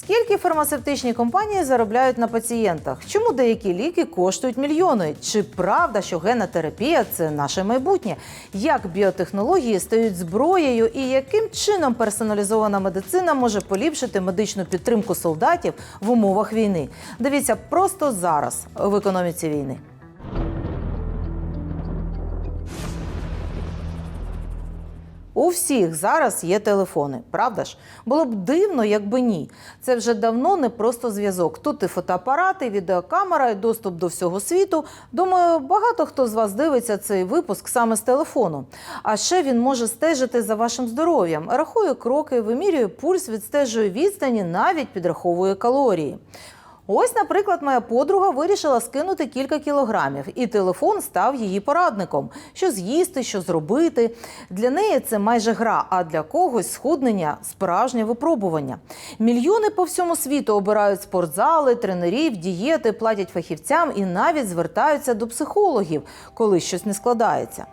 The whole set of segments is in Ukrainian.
Скільки фармацевтичні компанії заробляють на пацієнтах? Чому деякі ліки коштують мільйони? Чи правда, що генотерапія це наше майбутнє? Як біотехнології стають зброєю, і яким чином персоналізована медицина може поліпшити медичну підтримку солдатів в умовах війни? Дивіться просто зараз в економіці війни. У всіх зараз є телефони, правда ж? Було б дивно, якби ні. Це вже давно не просто зв'язок. Тут і фотоапарати, і відеокамера, і доступ до всього світу. Думаю, багато хто з вас дивиться цей випуск саме з телефону. А ще він може стежити за вашим здоров'ям, рахує кроки, вимірює пульс, відстежує відстані, навіть підраховує калорії. Ось, наприклад, моя подруга вирішила скинути кілька кілограмів, і телефон став її порадником. Що з'їсти, що зробити. Для неї це майже гра, а для когось схуднення справжнє випробування. Мільйони по всьому світу обирають спортзали, тренерів, дієти, платять фахівцям і навіть звертаються до психологів, коли щось не складається.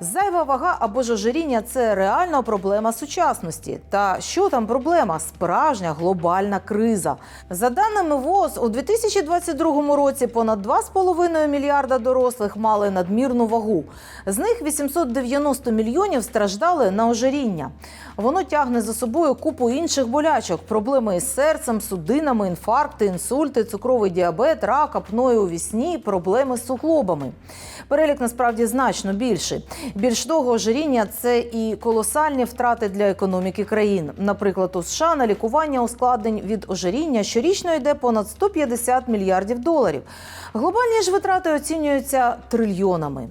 Зайва вага або ж ожиріння – це реальна проблема сучасності. Та що там проблема? Справжня глобальна криза. За даними ВОЗ, у 2022 році понад 2,5 мільярда дорослих мали надмірну вагу. З них 890 мільйонів страждали на ожиріння. Воно тягне за собою купу інших болячок: проблеми із серцем, судинами, інфаркти, інсульти, цукровий діабет, рак, апною у вісні, проблеми з суглобами. Перелік насправді значно більший. Більш того, ожиріння це і колосальні втрати для економіки країн. Наприклад, у США на лікування ускладнень від ожиріння щорічно йде понад 150 мільярдів доларів. Глобальні ж витрати оцінюються трильйонами.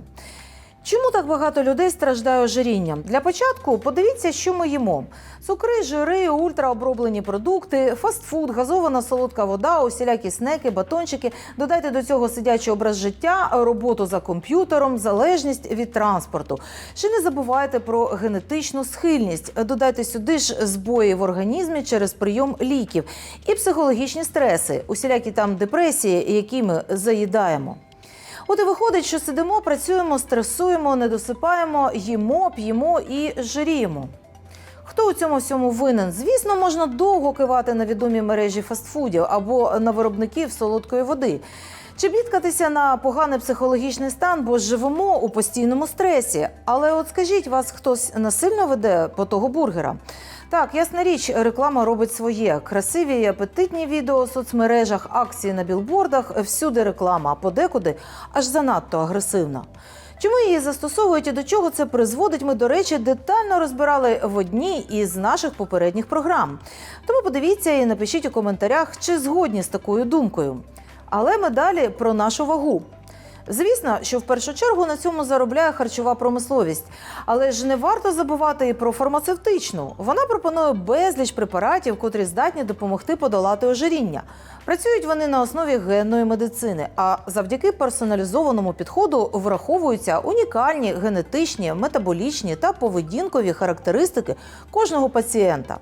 Чому так багато людей страждає ожирінням? Для початку подивіться, що ми їмо: цукри, жири, ультраоброблені продукти, фастфуд, газована солодка вода, усілякі снеки, батончики. Додайте до цього сидячий образ життя, роботу за комп'ютером, залежність від транспорту. Ще не забувайте про генетичну схильність. Додайте сюди ж збої в організмі через прийом ліків і психологічні стреси, усілякі там депресії, які ми заїдаємо. От і виходить, що сидимо, працюємо, стресуємо, не досипаємо, їмо, п'ємо і жиріємо. Хто у цьому всьому винен? Звісно, можна довго кивати на відомі мережі фастфудів або на виробників солодкої води. Чи бідкатися на поганий психологічний стан, бо живемо у постійному стресі. Але от скажіть, вас хтось насильно веде по того бургера? Так, ясна річ, реклама робить своє. Красиві і апетитні відео у соцмережах, акції на білбордах, всюди реклама, а подекуди аж занадто агресивна. Чому її застосовують і до чого це призводить? Ми, до речі, детально розбирали в одній із наших попередніх програм. Тому подивіться і напишіть у коментарях, чи згодні з такою думкою. Але ми далі про нашу вагу. Звісно, що в першу чергу на цьому заробляє харчова промисловість, але ж не варто забувати і про фармацевтичну. Вона пропонує безліч препаратів, котрі здатні допомогти подолати ожиріння. Працюють вони на основі генної медицини, а завдяки персоналізованому підходу враховуються унікальні генетичні, метаболічні та поведінкові характеристики кожного пацієнта.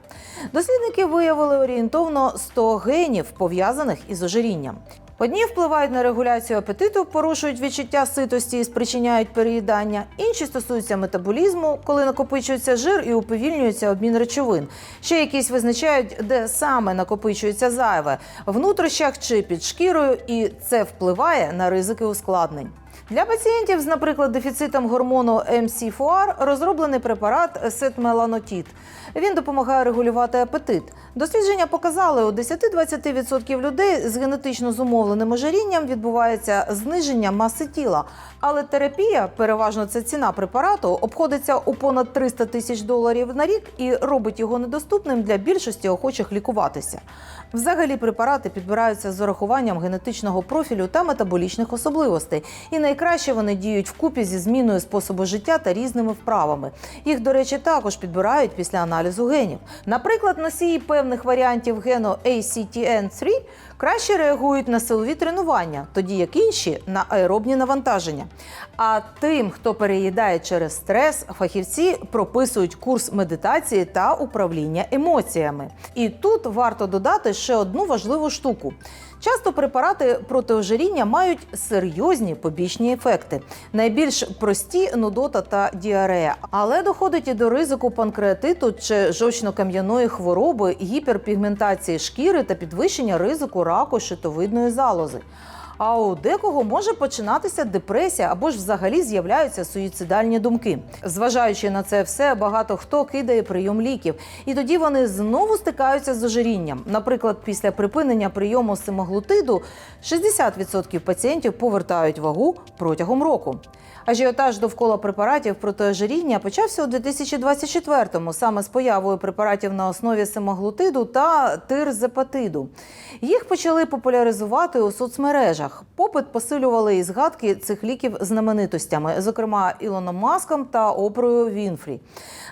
Дослідники виявили орієнтовно 100 генів, пов'язаних із ожирінням. Одні впливають на регуляцію апетиту, порушують відчуття ситості і спричиняють переїдання. Інші стосуються метаболізму, коли накопичується жир і уповільнюється обмін речовин. Ще якісь визначають, де саме накопичується зайве в нутрощах чи під шкірою, і це впливає на ризики ускладнень. Для пацієнтів з, наприклад, дефіцитом гормону МС4 розроблений препарат сетмеланотід. Він допомагає регулювати апетит. Дослідження показали, у 10-20% людей з генетично зумовленим ожирінням відбувається зниження маси тіла. Але терапія, переважно це ціна препарату, обходиться у понад 300 тисяч доларів на рік і робить його недоступним для більшості охочих лікуватися. Взагалі препарати підбираються з урахуванням генетичного профілю та метаболічних особливостей, і найкраще вони діють вкупі зі зміною способу життя та різними вправами. Їх, до речі, також підбирають після аналізу генів. Наприклад, носії певних варіантів гену ACTN3 краще реагують на силові тренування, тоді як інші на аеробні навантаження. А тим, хто переїдає через стрес, фахівці прописують курс медитації та управління емоціями. І тут варто додати ще одну важливу штуку. Часто препарати проти ожиріння мають серйозні побічні ефекти. Найбільш прості нудота та діарея, але доходить і до ризику панкреатиту чи жовчно-кам'яної хвороби, гіперпігментації шкіри та підвищення ризику раку щитовидної залози. А у декого може починатися депресія або ж взагалі з'являються суїцидальні думки. Зважаючи на це все, багато хто кидає прийом ліків, і тоді вони знову стикаються з ожирінням. Наприклад, після припинення прийому семаглутиду 60% пацієнтів повертають вагу протягом року. Ажіотаж довкола препаратів проти ожиріння почався у 2024-му, саме з появою препаратів на основі семаглутиду та тирзепатиду. Їх почали популяризувати у соцмережах. Попит посилювали і згадки цих ліків знаменитостями, зокрема Ілоном Маском та Опрою Вінфрі.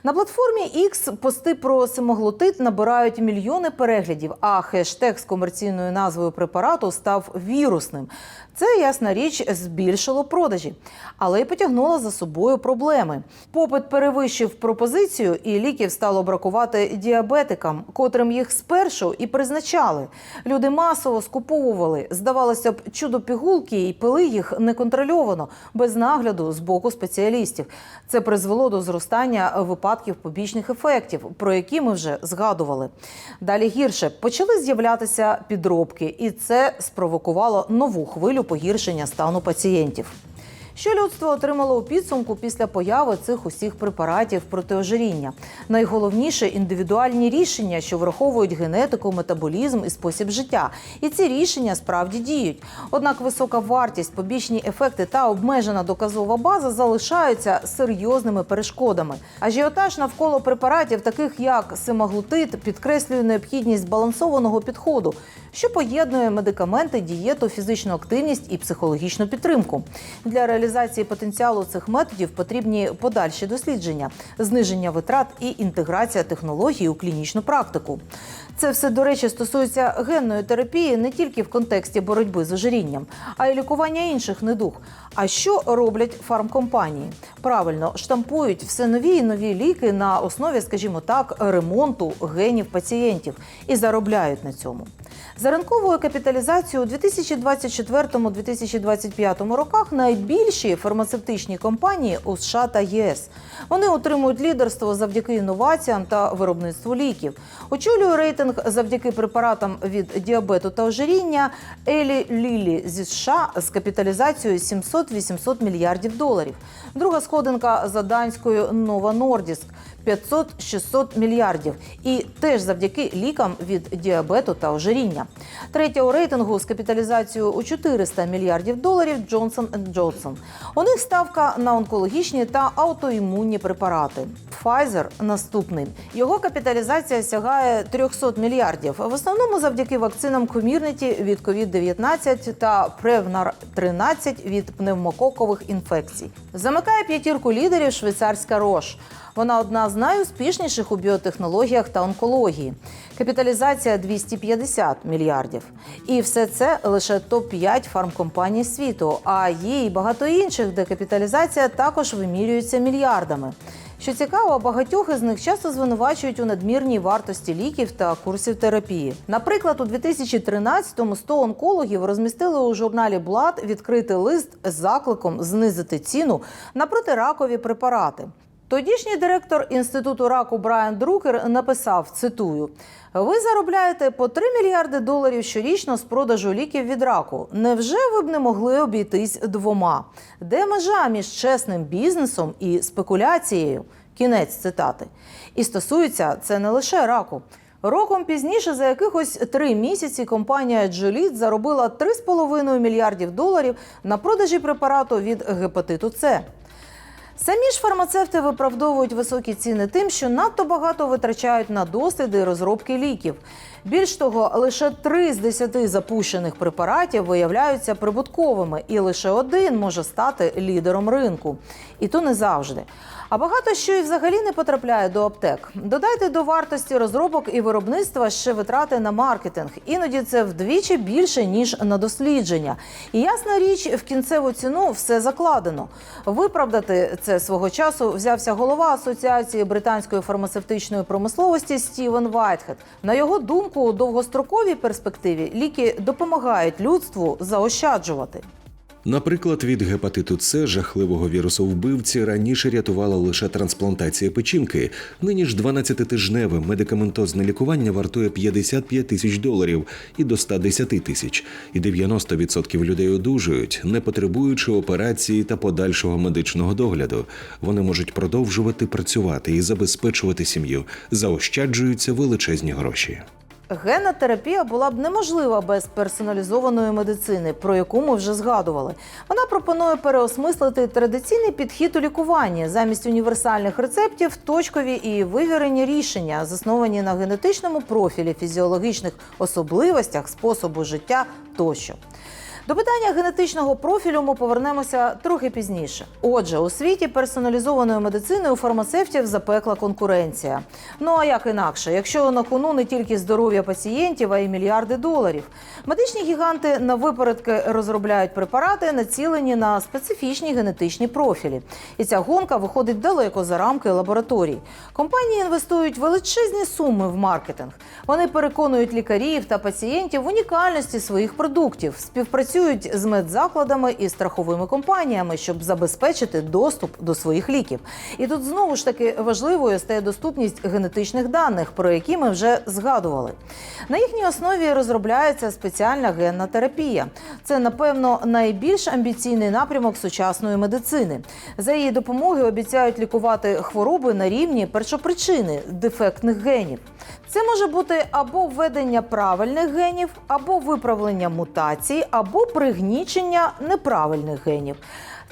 На платформі X пости про семаглутид набирають мільйони переглядів, а хештег з комерційною назвою препарату став вірусним. Це ясна річ збільшило продажі, але й потягнуло за собою проблеми. Попит перевищив пропозицію, і ліків стало бракувати діабетикам, котрим їх спершу і призначали. Люди масово скуповували. Здавалося б, чудо пігулки і пили їх неконтрольовано, без нагляду з боку спеціалістів. Це призвело до зростання випадків побічних ефектів, про які ми вже згадували. Далі гірше почали з'являтися підробки, і це спровокувало нову хвилю погіршення стану пацієнтів. Що людство отримало у підсумку після появи цих усіх препаратів проти ожиріння? Найголовніше індивідуальні рішення, що враховують генетику, метаболізм і спосіб життя. І ці рішення справді діють. Однак висока вартість, побічні ефекти та обмежена доказова база залишаються серйозними перешкодами. Ажіотаж навколо препаратів, таких як семаглутид, підкреслює необхідність збалансованого підходу, що поєднує медикаменти, дієту, фізичну активність і психологічну підтримку. Для реалізації потенціалу цих методів потрібні подальші дослідження, зниження витрат і інтеграція технологій у клінічну практику. Це все, до речі, стосується генної терапії не тільки в контексті боротьби з ожирінням, а й лікування інших недуг. А що роблять фармкомпанії? Правильно штампують все нові і нові ліки на основі, скажімо так, ремонту генів пацієнтів і заробляють на цьому. За ринковою капіталізацією у 2024-2025 роках найбільші фармацевтичні компанії у США та ЄС. Вони отримують лідерство завдяки інноваціям та виробництву ліків. Очолює рейтинг завдяки препаратам від діабету та ожиріння Елі Лілі зі США з капіталізацією 700-800 мільярдів доларів. Друга сходинка за данською Нова Нордіск 500-600 мільярдів. І теж завдяки лікам від діабету та ожиріння. Третя у рейтингу з капіталізацією у 400 мільярдів доларів Johnson Johnson. У них ставка на онкологічні та аутоімунні препарати. Pfizer наступний. Його капіталізація сягає 300 мільярдів. В основному завдяки вакцинам Comirnaty від COVID-19 та Prevnar 13 від пневмококових інфекцій. Замикає п'ятірку лідерів швейцарська Рош. Вона одна з найуспішніших у біотехнологіях та онкології. Капіталізація 250 мільярдів. І все це лише топ-5 фармкомпаній світу. А є і багато інших, де капіталізація також вимірюється мільярдами. Що цікаво, багатьох із них часто звинувачують у надмірній вартості ліків та курсів терапії. Наприклад, у 2013-му 100 онкологів розмістили у журналі Blood відкритий лист з закликом знизити ціну на протиракові препарати. Тодішній директор інституту раку Брайан Друкер написав: цитую: ви заробляєте по 3 мільярди доларів щорічно з продажу ліків від раку. Невже ви б не могли обійтись двома? Де межа між чесним бізнесом і спекуляцією? Кінець цитати. І стосується це не лише раку. Роком пізніше, за якихось три місяці, компанія Джоліт заробила 3,5 мільярдів доларів на продажі препарату від гепатиту С. Самі ж фармацевти виправдовують високі ціни тим, що надто багато витрачають на досліди і розробки ліків. Більш того, лише три з десяти запущених препаратів виявляються прибутковими, і лише один може стати лідером ринку. І то не завжди. А багато що і взагалі не потрапляє до аптек. Додайте до вартості розробок і виробництва ще витрати на маркетинг. Іноді це вдвічі більше ніж на дослідження. І ясна річ, в кінцеву ціну все закладено. Виправдати це свого часу взявся голова асоціації британської фармацевтичної промисловості Стівен Вайтхед. На його думку, у довгостроковій перспективі ліки допомагають людству заощаджувати. Наприклад, від гепатиту С жахливого вірусу вбивці раніше рятувала лише трансплантація печінки. Нині ж 12-тижневе медикаментозне лікування вартує 55 тисяч доларів і до 110 тисяч. І 90% людей одужують, не потребуючи операції та подальшого медичного догляду. Вони можуть продовжувати працювати і забезпечувати сім'ю, заощаджуються величезні гроші. Генна терапія була б неможлива без персоналізованої медицини, про яку ми вже згадували. Вона пропонує переосмислити традиційний підхід у лікуванні замість універсальних рецептів, точкові і вивірені рішення, засновані на генетичному профілі, фізіологічних особливостях, способу життя тощо. До питання генетичного профілю ми повернемося трохи пізніше. Отже, у світі персоналізованої медицини у фармацевтів запекла конкуренція. Ну а як інакше, якщо на кону не тільки здоров'я пацієнтів, а й мільярди доларів. Медичні гіганти на випередки розробляють препарати, націлені на специфічні генетичні профілі. І ця гонка виходить далеко за рамки лабораторій. Компанії інвестують величезні суми в маркетинг. Вони переконують лікарів та пацієнтів в унікальності своїх продуктів, співпрацюють з медзакладами і страховими компаніями, щоб забезпечити доступ до своїх ліків. І тут знову ж таки важливою стає доступність генетичних даних, про які ми вже згадували. На їхній основі розробляється спеціальна генна терапія. Це, напевно, найбільш амбіційний напрямок сучасної медицини. За її допомогою обіцяють лікувати хвороби на рівні першопричини дефектних генів. Це може бути або введення правильних генів, або виправлення мутацій, або пригнічення неправильних генів.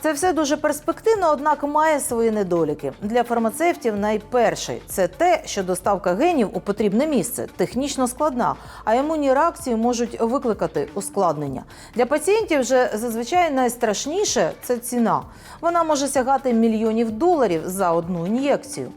Це все дуже перспективно, однак має свої недоліки. Для фармацевтів найперший це те, що доставка генів у потрібне місце технічно складна, а імунні реакції можуть викликати ускладнення. Для пацієнтів же зазвичай найстрашніше це ціна. Вона може сягати мільйонів доларів за одну ін'єкцію.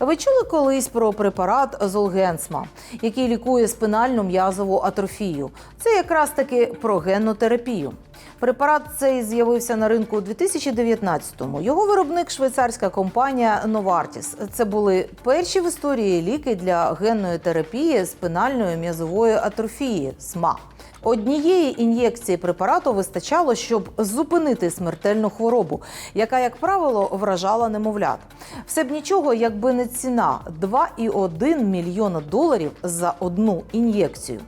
Ви чули колись про препарат Золгенсма, який лікує спинальну м'язову атрофію? Це якраз таки про генну терапію. Препарат цей з'явився на ринку у 2019-му. Його виробник швейцарська компанія Novartis. Це були перші в історії ліки для генної терапії спинальної м'язової атрофії СМА. Однієї ін'єкції препарату вистачало, щоб зупинити смертельну хворобу, яка, як правило, вражала немовлят. Все б нічого, якби не ціна 2,1 мільйона доларів за одну ін'єкцію.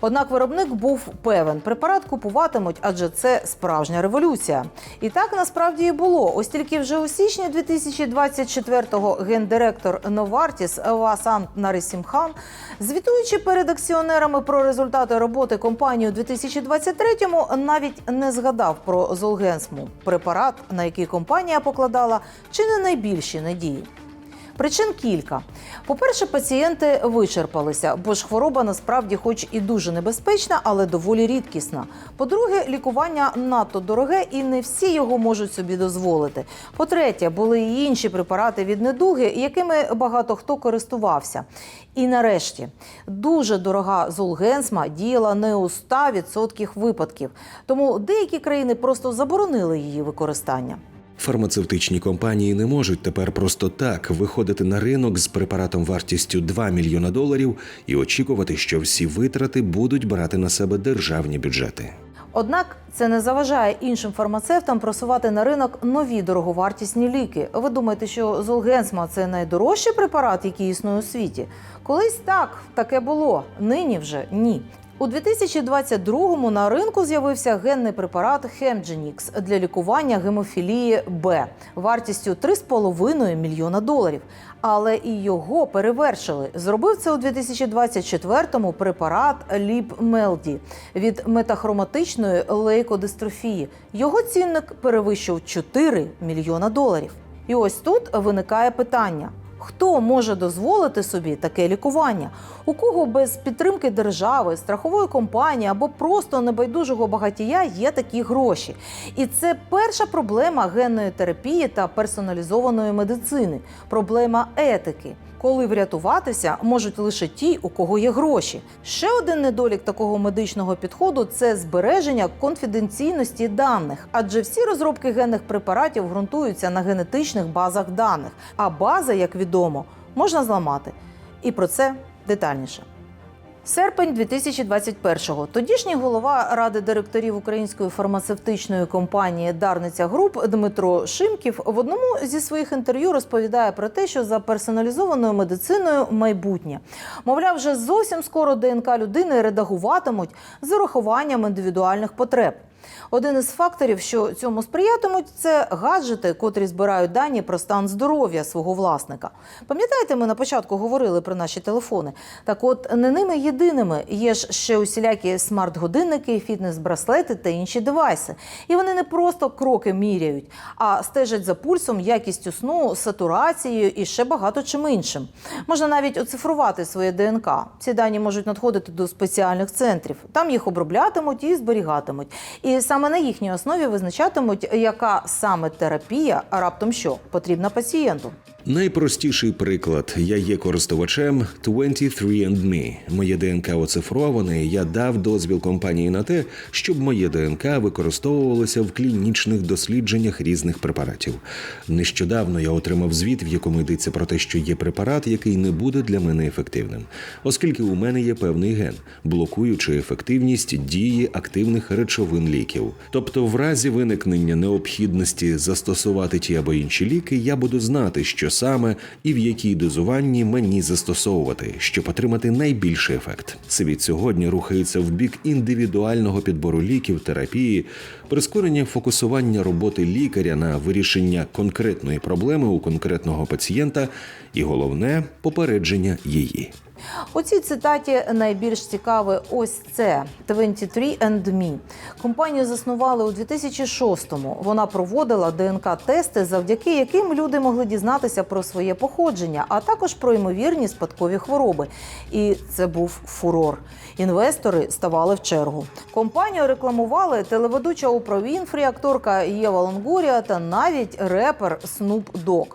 Однак виробник був певен, препарат купуватимуть, адже це справжня революція. І так насправді і було. Ось тільки вже у січні 2024-го гендиректор Novartis Васан Нарисімхан, звітуючи перед акціонерами про результати роботи компанії у 2023-му, навіть не згадав про Золгенсму препарат, на який компанія покладала чи не найбільші надії. Причин кілька. По-перше, пацієнти вичерпалися, бо ж хвороба насправді, хоч і дуже небезпечна, але доволі рідкісна. По-друге, лікування надто дороге і не всі його можуть собі дозволити. По-третє, були і інші препарати від недуги, якими багато хто користувався. І нарешті, дуже дорога золгенсма діяла не у 100% випадків, тому деякі країни просто заборонили її використання. Фармацевтичні компанії не можуть тепер просто так виходити на ринок з препаратом вартістю 2 мільйона доларів і очікувати, що всі витрати будуть брати на себе державні бюджети. Однак це не заважає іншим фармацевтам просувати на ринок нові дороговартісні ліки. Ви думаєте, що Золгенсма це найдорожчий препарат, який існує у світі? Колись так, таке було. Нині вже ні. У 2022-му на ринку з'явився генний препарат Хемдженікс для лікування гемофілії Б вартістю 3,5 мільйона доларів. Але і його перевершили. Зробив це у 2024-му препарат Ліп-Мелді від метахроматичної лейкодистрофії. Його цінник перевищив 4 мільйона доларів. І ось тут виникає питання: Хто може дозволити собі таке лікування? У кого без підтримки держави, страхової компанії або просто небайдужого багатія є такі гроші? І це перша проблема генної терапії та персоналізованої медицини проблема етики. Коли врятуватися можуть лише ті, у кого є гроші. Ще один недолік такого медичного підходу це збереження конфіденційності даних, адже всі розробки генних препаратів ґрунтуються на генетичних базах даних. А бази, як відомо, можна зламати. І про це детальніше. Серпень 2021-го. Тодішній голова ради директорів української фармацевтичної компанії Дарниця Груп Дмитро Шимків в одному зі своїх інтерв'ю розповідає про те, що за персоналізованою медициною майбутнє. Мовляв, вже зовсім скоро ДНК людини редагуватимуть з урахуванням індивідуальних потреб. Один із факторів, що цьому сприятимуть, це гаджети, котрі збирають дані про стан здоров'я свого власника. Пам'ятаєте, ми на початку говорили про наші телефони. Так, от не ними єдиними є ж ще усілякі смарт-годинники, фітнес-браслети та інші девайси. І вони не просто кроки міряють, а стежать за пульсом, якістю сну, сатурацією і ще багато чим іншим. Можна навіть оцифрувати своє ДНК. Ці дані можуть надходити до спеціальних центрів. Там їх оброблятимуть і зберігатимуть. І саме на їхній основі визначатимуть, яка саме терапія, раптом що потрібна пацієнту. Найпростіший приклад: я є користувачем 23andMe. Моє ДНК оцифроване. Я дав дозвіл компанії на те, щоб моє ДНК використовувалося в клінічних дослідженнях різних препаратів. Нещодавно я отримав звіт, в якому йдеться про те, що є препарат, який не буде для мене ефективним, оскільки у мене є певний ген, блокуючи ефективність дії активних речовин ліків. Тобто, в разі виникнення необхідності застосувати ті або інші ліки, я буду знати, що саме і в якій дозуванні мені застосовувати, щоб отримати найбільший ефект. Світ сьогодні рухається в бік індивідуального підбору ліків, терапії, прискорення фокусування роботи лікаря на вирішення конкретної проблеми у конкретного пацієнта, і головне попередження її. У цій цитаті найбільш цікаве ось це 23andMe. Компанію заснували у 2006-му. Вона проводила ДНК-тести, завдяки яким люди могли дізнатися про своє походження, а також про ймовірні спадкові хвороби. І це був фурор. Інвестори ставали в чергу. Компанію рекламували телеведуча Опра Вінфрі, акторка Єва Лонгорія та навіть репер Snoop Dogg.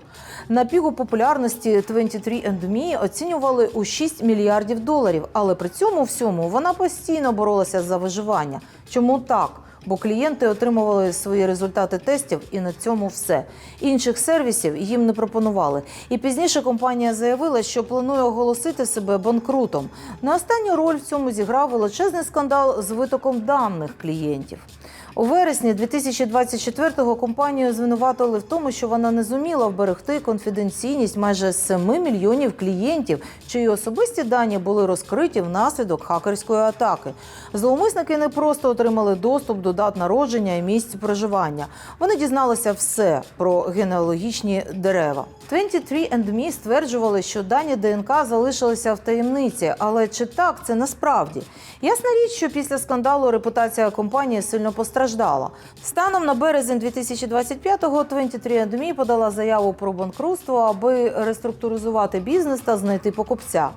На піку популярності 23andMe оцінювали у 6 мільярдів доларів, але при цьому всьому вона постійно боролася за виживання. Чому так? Бо клієнти отримували свої результати тестів, і на цьому все. Інших сервісів їм не пропонували. І пізніше компанія заявила, що планує оголосити себе банкрутом. На останню роль в цьому зіграв величезний скандал з витоком даних клієнтів. У вересні 2024-го компанію звинуватили в тому, що вона не зуміла вберегти конфіденційність майже 7 мільйонів клієнтів, чиї особисті дані були розкриті внаслідок хакерської атаки. Зловмисники не просто отримали доступ до дат народження і місць проживання. Вони дізналися все про генеалогічні дерева. 23andMe стверджували, що дані ДНК залишилися в таємниці, але чи так це насправді? Ясна річ, що після скандалу репутація компанії сильно постраждала. Станом на березень 2025-го 23andMe подала заяву про банкрутство, аби реструктуризувати бізнес та знайти покупця.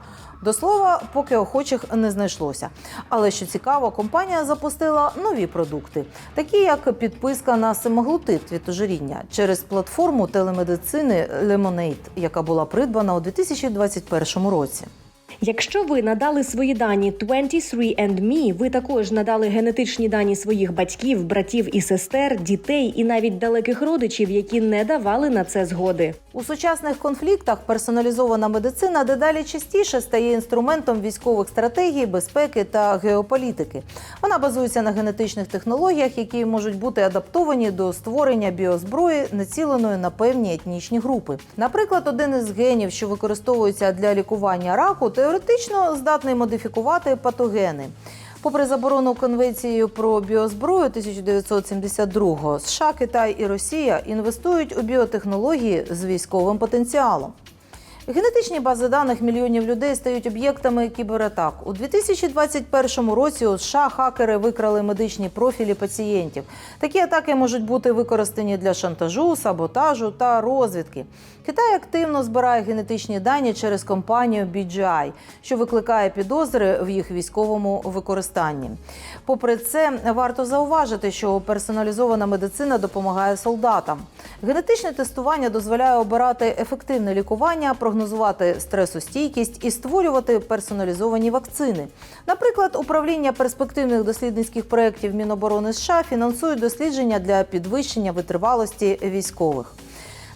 До слова, поки охочих не знайшлося. Але що цікаво, компанія запустила нові продукти, такі як підписка на семаглутид від ожиріння через платформу телемедицини Lemonade, яка була придбана у 2021 році. Якщо ви надали свої дані 23andMe, ви також надали генетичні дані своїх батьків, братів і сестер, дітей і навіть далеких родичів, які не давали на це згоди. У сучасних конфліктах персоналізована медицина дедалі частіше стає інструментом військових стратегій, безпеки та геополітики. Вона базується на генетичних технологіях, які можуть бути адаптовані до створення біозброї, націленої на певні етнічні групи. Наприклад, один із генів, що використовується для лікування раку, теоретично здатний модифікувати патогени. Попри заборону конвенцією про біозброю 1972-го, США, Китай і Росія інвестують у біотехнології з військовим потенціалом. Генетичні бази даних мільйонів людей стають об'єктами кібератак. У 2021 році у США хакери викрали медичні профілі пацієнтів. Такі атаки можуть бути використані для шантажу, саботажу та розвідки. Китай активно збирає генетичні дані через компанію BGI, що викликає підозри в їх військовому використанні. Попри це, варто зауважити, що персоналізована медицина допомагає солдатам. Генетичне тестування дозволяє обирати ефективне лікування, прогнозувати стресостійкість і створювати персоналізовані вакцини. Наприклад, управління перспективних дослідницьких проєктів Міноборони США фінансують дослідження для підвищення витривалості військових.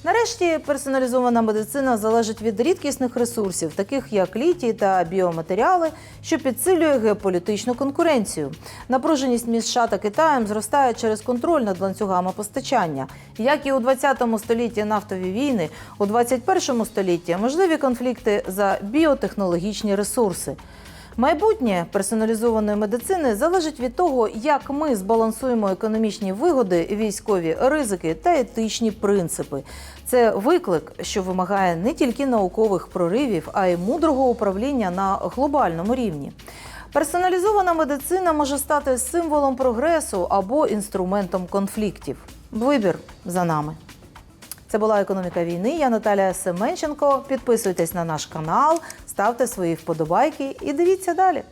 Нарешті персоналізована медицина залежить від рідкісних ресурсів, таких як літій та біоматеріали, що підсилює геополітичну конкуренцію. Напруженість між США та Китаєм зростає через контроль над ланцюгами постачання. Як і у 20 столітті нафтові війни, у 21 столітті можливі конфлікти за біотехнологічні ресурси. Майбутнє персоналізованої медицини залежить від того, як ми збалансуємо економічні вигоди, військові ризики та етичні принципи. Це виклик, що вимагає не тільки наукових проривів, а й мудрого управління на глобальному рівні. Персоналізована медицина може стати символом прогресу або інструментом конфліктів. Вибір за нами. Це була економіка війни. Я Наталія Семенченко. Підписуйтесь на наш канал, ставте свої вподобайки і дивіться далі.